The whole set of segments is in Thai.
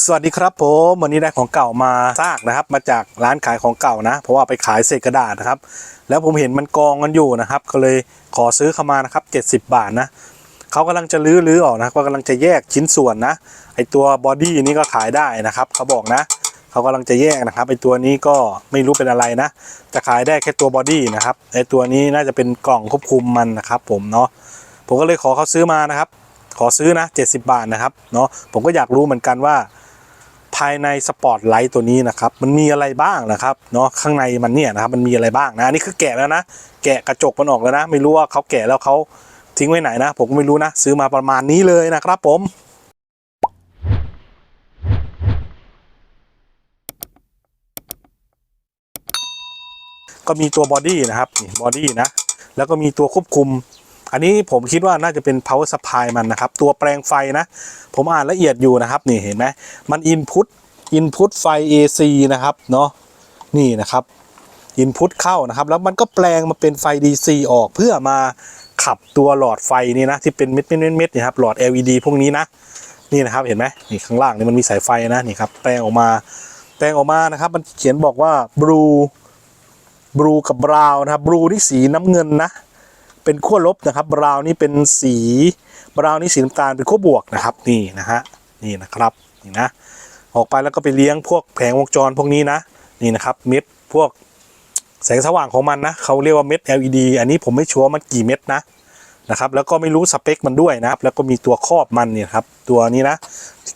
สวัสดีครับผมวันนี้ได้ของเก่ามาซากนะครับ มาจากร้านขายของเก่านะ เพราะว่าไปขายเศษกระดาษนะครับ แล้วผมเห็นมันกองกันอยู่นะครับ ก็เลยขอซื้อเข้ามานะครับ 70 บาทนะเขากำลังจะลื้อลื้อออกนะก็กำลังจะแยกชิ้นส่วนนะไอตัวบอดี้นี้ก็ขายได้นะครับเขาบอกนะเขากำลังจะแยกนะครับไอตัวนี้ก็ไม่รู้เป็นอะไรนะ จะขายได้แค่ตัวบอดี้นะครับไอตัวนี้น่าจะเป็นกล่องควบคุมมันนะครับ ผมเนาะผมก็เลยขอเขาซื้อมานะครับ ขอซื้อนะ 70 บาทนะครับเนาะผมก็อยากรู้เหมือนกันว่าายในสปอร์ตไลท์ตัวนี้นะครับ มันมีอะไรบ้างนะครับเนาะข้างในมันเนี่ยนะครับมันมีอะไรบ้างนะอันนี่คือแกะแล้วนะ แกะกระจกมันออกแล้วนะ ไม่รู้ว่าเขาแกะแล้วเขาทิ้งไว้ไหนนะ ผมก็ไม่รู้นะ ซื้อมาประมาณนี้เลยนะครับผมก็มีตัวบอดี้นะครับนี่บอดี้นะ แล้วก็มีตัวควบคุม อันนี้ผมคิดว่าน่าจะเป็น power supply มันนะครับ ตัวแปลงไฟนะ ผมอ่านละเอียดอยู่นะครับ นี่เห็นไหมมัน input input ไฟ AC นะครับเนาะนี่นะครับ input เข้านะครับ แล้วมันก็แปลงมาเป็นไฟ DC ออกเพื่อมาขับตัวหลอดไฟนี่นะ ที่เป็นเม็ดเม็ดเม็ดนี่ครับหลอด LED พวกนี้นะ นี่นะครับเห็นไหมนี่ข้างล่างนี่มันมีสายไฟนะนี่ครับแปลงออกมา แปลงออกมานะครับ มันเขียนบอกว่า blue บลูกับบราวน์นะครับบลูนี่สีน้ำเงินนะ เป็นขั้วลบนะครับ บราวนี่เป็นสีบราวนี่สีน้ำตาลเป็นขั้วบวกนะครับนี่นะฮะนี่นะครับนี่นะออกไปแล้วก็ไปเลี้ยงพวกแผงวงจรพวกนี้นะนี่นะครับเม็ดพวกแสงสว่างของมันนะเขาเรียกว่าเม็ด LED อันนี้ผมไม่ชัวร์มันกี่เม็ดนะนะครับแล้วก็ไม่รู้สเปคมันด้วยนะครับ แล้วก็มีตัวครอบมันเนี่ยครับตัวนี้นะ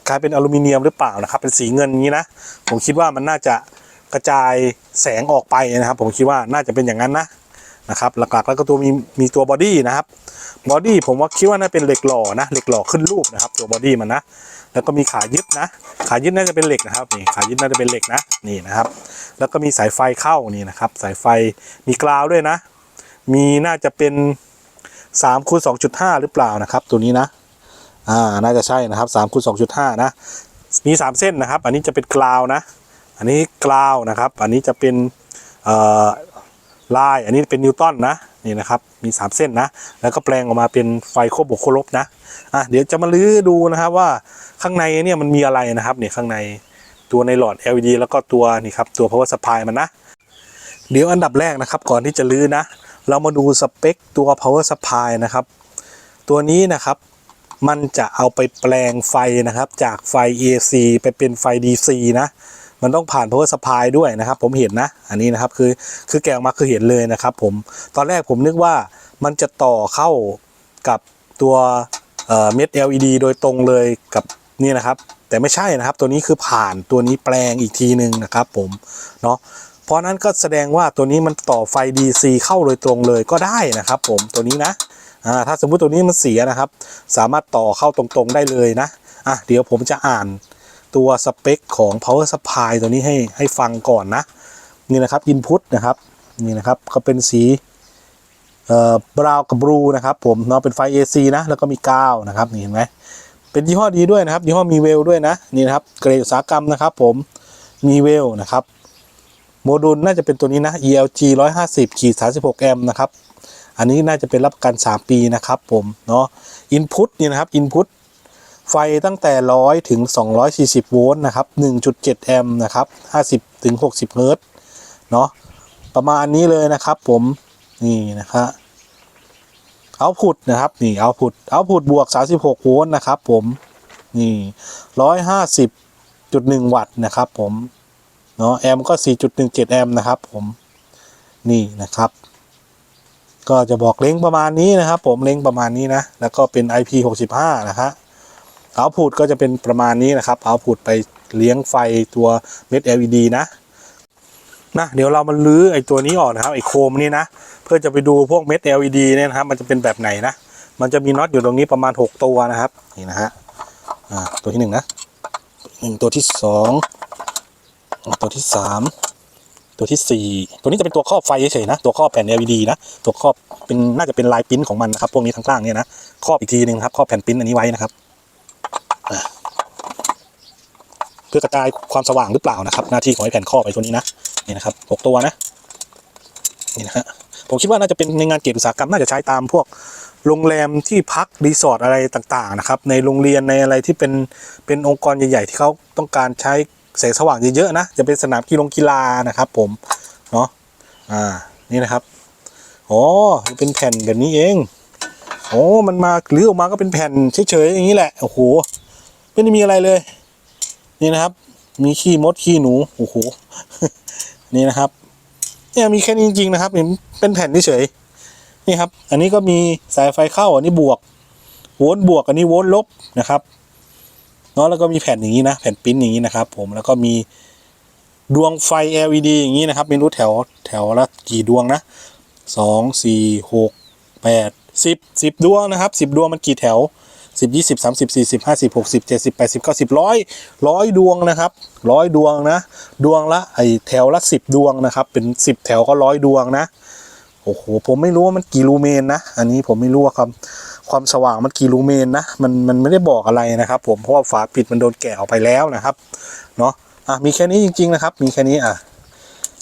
กลายเป็นอลูมิเนียมหรือเปล่านะครับ เป็นสีเงินนี้นะ ผมคิดว่ามันน่าจะกระจายแสงออกไปนะครับ ผมคิดว่าน่าจะเป็นอย่างนั้นนะ นะครับหลักๆแล้วก็ตัวมีมีตัวบอดี้นะครับบอดี้ผมว่าคิดว่าน่าเป็นเหล็กหล่อนะเหล็กหล่อขึ้นรูปนะครับ ตัวบอดี้มันนะแล้วก็มีขายึดนะ ขายึดน่าจะเป็นเหล็กนะครับนี่ขายึดน่าจะเป็นเหล็กนะนี่นะครับ แล้วก็มีสายไฟเข้านี่นะครับ สายไฟมีกราวด้วยนะ มีน่าจะเป็น3คูณ2.5 หรือเปล่านะครับ ตัวนี้นะอ่าน่าจะใช่นะครับ3คูณ2.5 นะมี 3 เส้นนะครับ อันนี้จะเป็นกราวนะ อันนี้กราวนะครับ อันนี้จะเป็นเอ่อ ลาย อันนี้เป็นนิวตันนะนี่นะครับมี 3 เส้นนะ แล้วก็แปลงออกมาเป็นไฟโคบวกโคลบนะอะเดี๋ยวจะมาลื้อดูนะครับว่าข้างในเนี่ยมันมีอะไรนะครับเนี่ยข้างในตัวในหลอด LED แล้วก็ตัวนี่ครับตัว power supply มันนะ เดี๋ยวอันดับแรกนะครับ ก่อนที่จะลื้อนะ เรามาดูสเปคตัว power supply นะครับ ตัวนี้นะครับมันจะเอาไปแปลงไฟนะครับ จากไฟ AC ไปเป็นไฟ DC นะ มันต้องผ่าน power supply ด้วยนะครับผมเห็นนะ อันนี้นะครับคือคือแกะออกมาคือเห็นเลยนะครับผมตอนแรกผมนึกว่ามันจะต่อเข้ากับตัวเอ่อเม็ด LED โดยตรงเลยกับนี่นะครับ แต่ไม่ใช่นะครับ ตัวนี้คือผ่านตัวนี้แปลงอีกทีหนึ่งนะครับผมเนาะเพราะนั้นก็แสดงว่าตัวนี้มันต่อไฟ DC เข้าโดยตรงเลยก็ได้นะครับ ผมตัวนี้นะอ่าถ้าสมมุติตัวนี้มันเสียนะครับ สามารถต่อเข้าตรงๆได้เลยนะอะเดี๋ยวผมจะอ่าน ตัวสเปคของ power supply ตัวนี้ให้ให้ฟังก่อนนะ นี่นะครับ input นะครับ นี่นะครับก็เป็นสีเอ่อบราวกับบลูนะครับผมเนาะเป็นไฟ AC นะ แล้วก็มีกาวนะครับนี่เห็นไหมเป็นยี่ห้อดีด้วยนะครับยี่ห้อมีเวลด้วยนะนี่นะครับเกรดอุตสาหกรรมนะครับผมมีเวลนะครับโมดูลน่าจะเป็นตัวนี้นะ ELG 150ขีด36แอมป์นะครับอันนี้น่าจะเป็นรับประกัน 3 ปีนะครับผมเนาะ input นี่นะครับ input ไฟตั้งแต่ 100 ถึง 240 โวลต์นะครับ 1.7 แอมป์นะครับ 50 ถึง 60 เฮิรตซ์เนาะประมาณนี้เลยนะครับผม นี่นะครับเอาพุตนะครับ นี่เอาพุตเอาพุตบวก 36 โวลต์นะครับผม นี่ 150.1 วัตต์นะครับผม เนาะแอมป์ก็ 4.17 แอมป์นะครับผม นี่นะครับก็จะบอกเล้งประมาณนี้นะครับผมเล้งประมาณนี้นะ แล้วก็เป็น IP65 นะฮะ เอาพุตก็จะเป็นประมาณนี้นะครับเอาพุตไปเลี้ยงไฟตัวเม็ด LED นะนะเดี๋ยวเรามาลื้อไอ้ตัวนี้ออกนะครับไอ้โคมนี่นะ เพื่อจะไปดูพวกเม็ด LED เนี่ยนะครับ มันจะเป็นแบบไหนนะ มันจะมีน็อตอยู่ตรงนี้ประมาณ 6 ตัวนะครับนี่นะฮะตัวที่หนึ่งนะหนึ่งตัวที่สองตัวที่สามตัวที่สี่ตัวนี้จะเป็นตัวครอบไฟเฉยๆนะ ตัวครอบแผ่น LED นะ ตัวครอบเป็นน่าจะเป็นลายปิ้นของมันนะครับ พวกนี้ทั้งล่างเนี่ยนะ ครอบอีกทีหนึ่งครับ ครอบแผ่นปิ้นอันนี้ไว้นะครับ เพื่อกระจายความสว่างหรือเปล่านะครับ หน้าที่ของไอ้แผ่นครอบไอ้ตัวนี้นะนี่นะครับหกตัวนะนี่นะฮะผมคิดว่าน่าจะเป็นในงานเกษตรอุตสาหกรรมน่าจะใช้ตามพวกโรงแรมที่พักรีสอร์ทอะไรต่างๆนะครับ ในโรงเรียนในอะไรที่เป็นเป็นองค์กรใหญ่ ๆ ที่เขาต้องการใช้แสงสว่างเยอะๆนะจะเป็นสนามกีฬากีฬานะครับ ผมเนาะอ่านี่นะครับอ๋อเป็นแผ่นแบบนี้เองโอ้มันมาหรือออกมาก็เป็นแผ่นเฉยๆอย่างนี้แหละโอ้โห ไม่ได้มีอะไรเลย นี่นะครับ มีขี้มดขี้หนูโอ้โหนี่นะครับ เนี่ยมีแค่นี้จริงๆนะครับเห็นเป็นแผ่นเฉยนี่ครับ อันนี้ก็มีสายไฟเข้าอันนี้บวกโวลต์บวกอันนี้โวลต์ลบนะครับเนาะแล้วก็มีแผ่นอย่างนี้นะ แผ่นปิ้นอย่างนี้นะครับ ผมแล้วก็มีดวงไฟ LED อย่างนี้นะครับไม่รู้แถวแถวละกี่ดวงนะสองสี่หกแปดสิบสิบดวงนะครับสิบดวงมันกี่แถว สิบยี่สิบสามสิบสี่สิบห้าสิบหกสิบเจ็ดสิบแปดสิบเก้าสิบร้อยร้อยดวงนะครับร้อยดวงนะ ดวงละไอแถวละสิบดวงนะครับ เป็นสิบแถวก็ร้อยดวงนะโอ้โหผมไม่รู้ว่ามันกี่ลูเมนนะ อันนี้ผมไม่รู้ว่าความความสว่างมันกี่ลูเมนนะมันมันไม่ได้บอกอะไรนะครับ ผมเพราะว่าฝาปิดมันโดนแกะออกไปแล้วนะครับเนาะอะมีแค่นี้จริง ๆ นะครับ มีแค่นี้อะ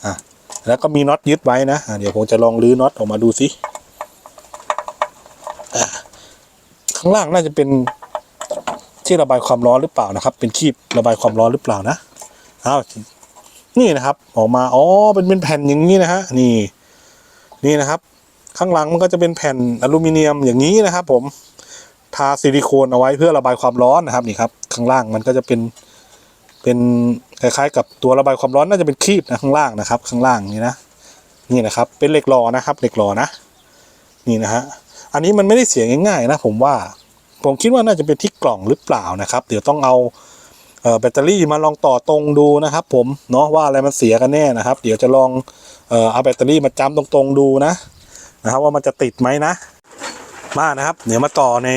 อะแล้วก็มีน็อตยึดไว้นะอะเดี๋ยวผมจะลองรื้อน็อตออกมาดูสิอะ ข้างล่างน่าจะเป็นที่ระบายความร้อนหรือเปล่านะครับ เป็นคีบระบายความร้อนหรือเปล่านะอ้าวนี่นะครับ ออกมาอ๋อเป็นเป็นแผ่นอย่างนี้นะฮะนี่ นี่นะครับ ข้างหลังมันก็จะเป็นแผ่นอลูมิเนียมอย่างนี้นะครับ ผมทาซิลิโคนเอาไว้เพื่อระบายความร้อนนะครับนี่ครับ ข้างล่างมันก็จะเป็นเป็นคล้ายๆ กับตัวระบายความร้อนน่าจะเป็นคีบนะข้างล่างนะครับ ข้างล่างนี่นะนี่นะครับ เป็นเหล็กหล่อนะครับเหล็กหล่อนะ นี่นะฮะ อันนี้มันไม่ได้เสียง่ายๆนะผมว่า ผมคิดว่าน่าจะเป็นที่กล่องหรือเปล่านะครับ เดี๋ยวต้องเอาแบตเตอรี่มาลองต่อตรงดูนะครับผมเนาะว่าอะไรมันเสียกันแน่นะครับ เดี๋ยวจะลองเอาแบตเตอรี่มาจ้ำตรงๆดูนะนะครับ ว่ามันจะติดไหมนะ มานะครับ เดี๋ยวมาต่อใน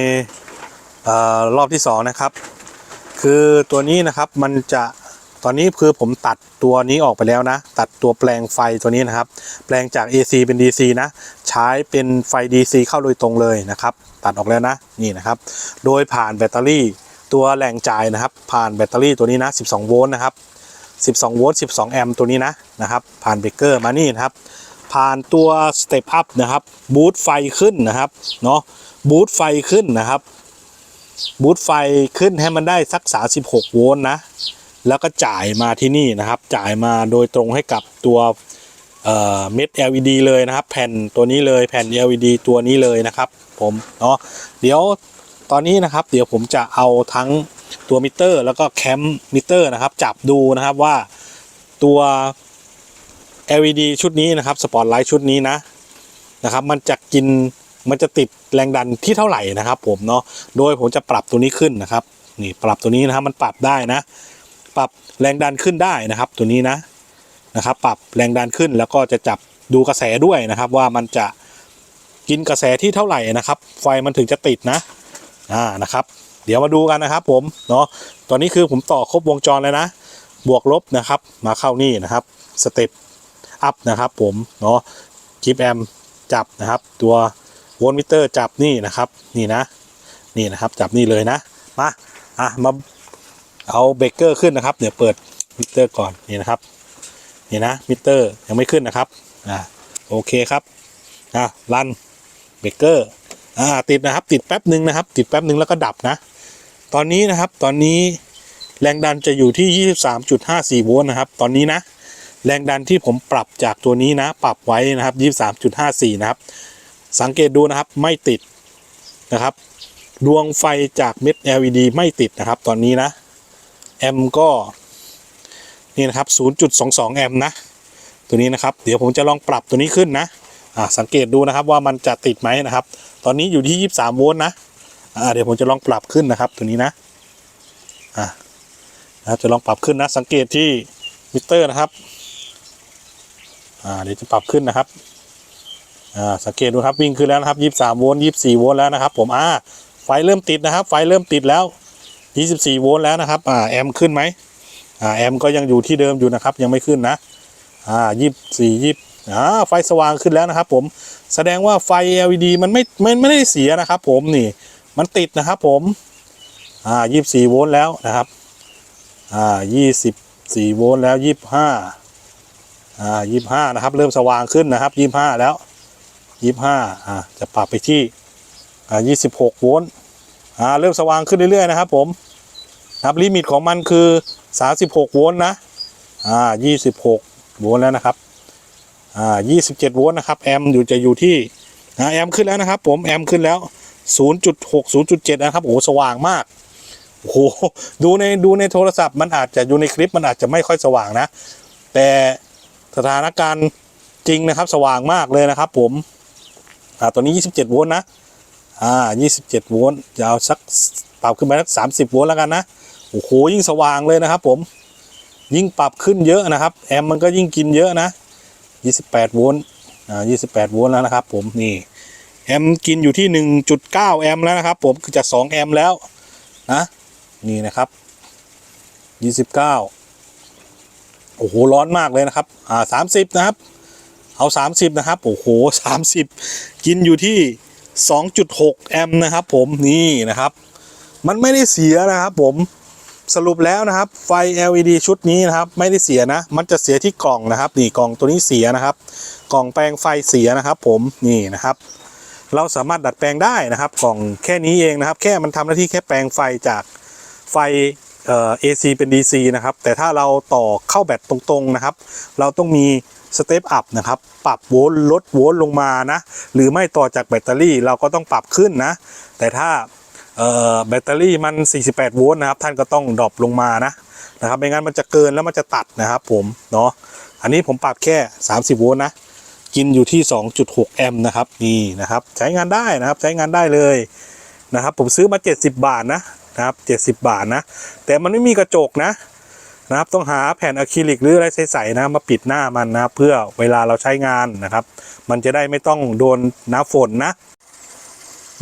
ออรอบที่สองนะครับคือตัวนี้นะครับมันจะ ตอนนี้คือผมตัดตัวนี้ออกไปแล้วนะ ตัดตัวแปลงไฟตัวนี้นะครับ แปลงจาก AC เป็น DC นะ ใช้เป็นไฟ DC เข้าโดยตรงเลยนะครับ ตัดออกแล้วนะนี่นะครับ โดยผ่านแบตเตอรี่ตัวแรงจ่ายนะครับ ผ่านแบตเตอรี่ตัวนี้นะ 12 โวลต์นะครับ 12 โวลต์ 12 แอมป์ตัวนี้นะนะครับ ผ่านเบรกเกอร์มานี่นะครับ ผ่านตัวสเตปอัพนะครับ บูตไฟขึ้นนะครับ เนาะบูตไฟขึ้นนะครับ บูตไฟขึ้นให้มันได้สัก 36 โวลต์นะ แล้วก็จ่ายมาที่นี่นะครับ จ่ายมาโดยตรงให้กับตัวเม็ด LED เลยนะครับ แผ่นตัวนี้เลยแผ่น LED ตัวนี้เลยนะครับผมเนาะเดี๋ยวตอนนี้นะครับ เดี๋ยวผมจะเอาทั้งตัวมิเตอร์ แล้วก็แคมมิเตอร์นะครับ จับดูนะครับว่าตัว LED ชุดนี้นะครับสปอตไลท์ชุดนี้นะนะครับ มันจะกินมันจะติดแรงดันที่เท่าไหร่นะครับ ผมเนาะโดยผมจะปรับตัวนี้ขึ้นนะครับนี่ปรับตัวนี้นะครับมันปรับได้นะ ปรับแรงดันขึ้นได้นะครับ ตัวนี้นะนะครับ ปรับแรงดันขึ้นแล้วก็จะจับดูกระแสด้วยนะครับ ว่ามันจะกินกระแสที่เท่าไหร่นะครับ ไฟมันถึงจะติดนะอ่านะครับ เดี๋ยวมาดูกันนะครับ ผมเนาะตอนนี้คือผมต่อครบวงจรเลยนะ บวกลบนะครับ มาเข้านี่นะครับสเต็ปอัพนะครับ ผมเนาะจิปแอมจับนะครับ ตัวโวลต์มิเตอร์จับนี่นะครับ นี่นะ นี่นะครับ จับนี่เลยนะ มา อะ มา เอาเบรกเกอร์ขึ้นนะครับ เดี๋ยวเปิดมิเตอร์ก่อนนี่นะครับนี่นะมิเตอร์ยังไม่ขึ้นนะครับอ่าโอเคครับอะรันเบรกเกอร์อ่าติดนะครับ ติดแป๊บหนึ่งนะครับ ติดแป๊บหนึ่งแล้วก็ดับนะ ตอนนี้นะครับตอนนี้แรงดันจะอยู่ที่ 23.54โวลต์นะครับ ตอนนี้นะ แรงดันที่ผมปรับจากตัวนี้นะ ปรับไว้นะครับ 23.54 นะครับ สังเกตดูนะครับไม่ติดนะครับ ดวงไฟจากเม็ด LED ไม่ติดนะครับ ตอนนี้นะ แอมก็ นี่นะครับ 0.22 แอมนะ ตัวนี้นะครับ เดี๋ยวผมจะลองปรับตัวนี้ขึ้นนะอ่าสังเกตดูนะครับว่ามันจะติดไหมนะครับ ตอนนี้อยู่ที่ 23 โวลต์นะอ่าเดี๋ยวผมจะลองปรับขึ้นนะครับ ตัวนี้นะอ่านะครับจะลองปรับขึ้นนะ สังเกตที่มิเตอร์นะครับอ่าเดี๋ยวจะปรับขึ้นนะครับอ่าสังเกตดูครับวิ่งขึ้นแล้วนะครับ 23 โวลต์ 24 โวลต์แล้วนะครับ ผมอ่าไฟเริ่มติดนะครับ ไฟเริ่มติดแล้ว 24โวลต์แล้วนะครับอ่าแอมขึ้นไหมอ่าแอมก็ยังอยู่ที่เดิมอยู่นะครับยังไม่ขึ้นนะอ่า24 20อ่าไฟสว่างขึ้นแล้วนะครับ ผมแสดงว่าไฟ LED มันไม่ไม่ไม่ได้เสียนะครับ ผมนี่มันติดนะครับ ผมอ่า24โวลต์แล้วนะครับอ่า24โวลต์แล้ว 25อ่า25นะครับเริ่มสว่างขึ้นนะครับ 25 แล้วยี่ห้าอ่าจะปรับไปที่อ่ายี่สิบหกโวลต์ อ่าเริ่มสว่างขึ้นเรื่อยๆนะครับผมนะครับลิมิตของมันคือสามสิบหกโวลต์นะอ่ายี่สิบหกโวลต์แล้วนะครับอ่ายี่สิบเจ็ดโวลต์นะครับแอมป์อยู่จะอยู่ที่นะแอมป์ขึ้นแล้วนะครับ ผมแอมป์ขึ้นแล้วศูนย์จุดหกศูนย์จุดเจ็ดนะครับโอ้สว่างมากโอ้โหดูในดูในโทรศัพท์มันอาจจะอยู่ในคลิปมันอาจจะไม่ค่อยสว่างนะ แต่สถานการณ์จริงนะครับสว่างมากเลยนะครับผมอ่าตัวนี้ 27 โวลต์นะ อ่า27โวลต์จะเอาสักปรับขึ้นไปสัก30โวลต์แล้วกันนะโอ้โหยิ่งสว่างเลยนะครับ ผม ยิ่งปรับขึ้นเยอะนะครับ แอมมันก็ยิ่งกินเยอะนะ 28โวลต์อ่า28โวลต์แล้วนะครับ ผมนี่แอมกินอยู่ที่ 1.9 แอมแล้วนะครับ ผมคือจาก2แอมแล้วนะนี่นะครับ 29 โอ้โห ร้อนมากเลยนะครับ อ่าสามสิบนะครับ เอาสามสิบนะครับ โอ้โหสามสิบกินอยู่ที่ สองจุดหกแอมป์นะครับผมนี่นะครับ มันไม่ได้เสียนะครับผมสรุปแล้วนะครับไฟ LED ชุดนี้นะครับ ไม่ได้เสียนะ มันจะเสียที่กล่องนะครับ นี่กล่องตัวนี้เสียนะครับ กล่องแปลงไฟเสียนะครับผมนี่นะครับ เราสามารถดัดแปลงได้นะครับ กล่องแค่นี้เองนะครับ แค่มันทำหน้าที่แค่แปลงไฟจากไฟ เอ่อ AC เป็น DC นะครับ แต่ถ้าเราต่อเข้าแบตตรงๆนะครับ เราต้องมีสเตปอัพนะครับ ปรับโวลต์ลดโวลต์ลงมานะ หรือไม่ต่อจากแบตเตอรี่เราก็ต้องปรับขึ้นนะ แต่ถ้าแบตเตอรี่มัน 48 โวลต์นะครับ ท่านก็ต้องดรอปลงมานะนะครับไม่งั้นมันจะเกินแล้วมันจะตัดนะครับผมเนาะอันนี้ผมปรับแค่ 30 โวลต์นะ กินอยู่ที่ 2.6 แอมป์นะครับนี่นะครับ ใช้งานได้นะครับใช้งานได้เลยนะครับ ผมซื้อมา 70 บาทนะ นะครับ 70 บาทนะ แต่มันไม่มีกระจกนะนะครับต้องหาแผ่นอะคริลิกหรืออะไรใสๆนะมาปิดหน้ามันนะเพื่อเวลาเราใช้งานนะครับ มันจะได้ไม่ต้องโดนน้ำฝนนะ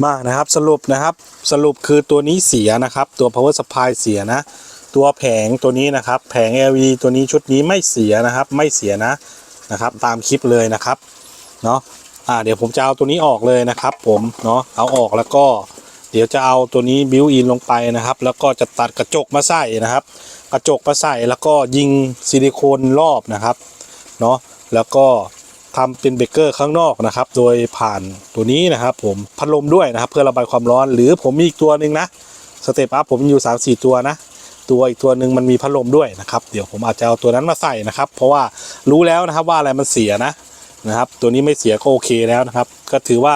มานะครับสรุปนะครับสรุปคือตัวนี้เสียนะครับ ตัว power supply เสียนะ ตัวแผงตัวนี้นะครับ แผง LED ตัวนี้ชุดนี้ไม่เสียนะครับ ไม่เสียนะนะครับ ตามคลิปเลยนะครับเนาะอ่าเดี๋ยวผมจะเอาตัวนี้ออกเลยนะครับ ผมเนาะเอาออกแล้วก็ เดี๋ยวจะเอาตัวนี้บิวอินลงไปนะครับ แล้วก็จะตัดกระจกมาใส่นะครับ กระจกมาใส่แล้วก็ยิงซิลิโคนรอบนะครับเนาะแล้วก็ทำเป็นเบเกอร์ข้างนอกนะครับ โดยผ่านตัวนี้นะครับ ผมพัดลมด้วยนะครับ เพื่อระบายความร้อน หรือผมมีอีกตัวหนึ่งนะสเตปอัพผมอยู่ 3 4 ตัวนะตัวอีกตัวหนึ่งมันมีพัดลมด้วยนะครับ เดี๋ยวผมอาจจะเอาตัวนั้นมาใส่นะครับ เพราะว่ารู้แล้วนะครับว่าอะไรมันเสียนะ นะครับ ตัวนี้ไม่เสียก็โอเคแล้วนะครับ ก็ถือว่า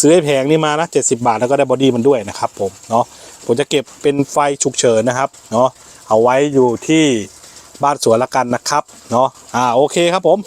ซื้อให้แพงนี่มานะ70 บาทแล้วก็ได้บอดี้มันด้วยนะครับผมเนาะผมจะเก็บเป็นไฟฉุกเฉินนะครับเนาะเอาไว้อยู่ที่บ้านสวนละกันนะครับเนาะอ่าโอเคครับผม